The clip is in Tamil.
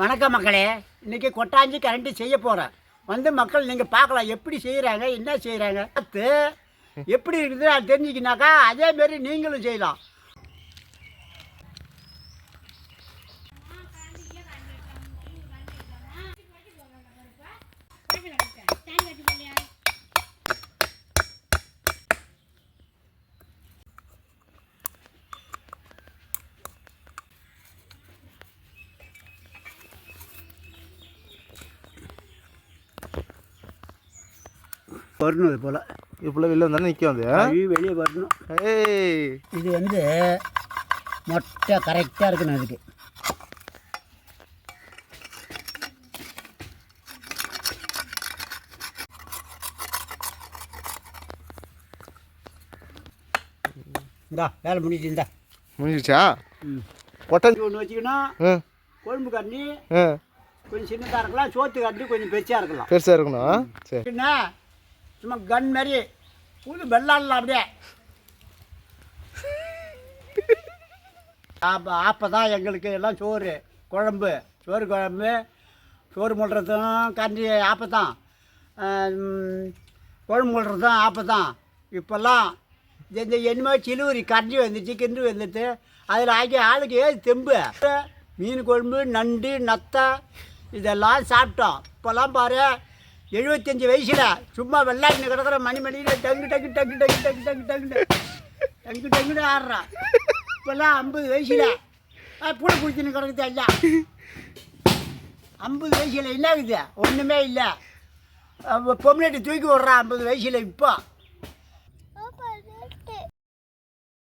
வணக்கம் மக்களே. இன்னைக்கு கொட்டாஞ்சி கரண்டி செய்ய போகிறேன் வந்து மக்கள் நீங்கள் பார்க்கலாம். எப்படி செய்கிறாங்க என்ன செய்கிறாங்க பார்த்து எப்படி இருக்குது அது தெரிஞ்சுக்கினாக்கா அதேமாரி நீங்களும் செய்யலாம். வரணும் இது போல். இப்போல வெளில வந்தாலும் நிற்க வந்து கழுவி வெளியே வரணும். ஏய். இது வந்து மொட்டை கரெக்டாக இருக்கணும் அதுக்கு. இந்தா வேலை முடிஞ்சு இந்தா. முடிஞ்சிச்சா ம். கொட்டாஞ்சி ஒன்று வச்சுக்கணும் கொழும்பு கண்ணி கொஞ்சம் சின்னதாக இருக்கலாம் சோத்து கண்ணி கொஞ்சம் பெருசாக இருக்கலாம். பெருசாக இருக்கணும் சரி. என்ன சும்மா கன் மாதிரி புது வெள்ளாடலாம் அப்படியே. அப்போ அப்போ தான் எங்களுக்கு எல்லாம் சோறு குழம்பு சோறு குழம்பு சோறு முள்ளுறதும் கஞ்சி தான். குழம்பு முடுறதும் ஆப்பை தான். இப்போல்லாம் இந்த என்னமோ சிலுவரி கஞ்சி வந்துச்சு கிண்டு வந்துட்டு அதில் ஆக்கி ஆளுக்கு ஏது தெம்பு? மீன் குழம்பு நண்டு நத்தை இதெல்லாம் சாப்பிட்டோம். இப்போல்லாம் பாரு எழுபத்தஞ்சு வயசுல சும்மா வெள்ளாட்டின்னு கிடக்குற மணி மணியில் டங்கு டங்கு டங்கு டங்கு டங்கு டங்கு டங்கு. டங்கு டங்குன்னு ஆடுறான் இப்போல்லாம் ஐம்பது வயசுல. பூனை குடிச்சுன்னு கிடக்குது ஐயா ஐம்பது வயசில் என்ன ஆகுது ஒன்றுமே இல்லை பொம்னாட்டி தூக்கி விட்றான் ஐம்பது வயசில் இப்போ.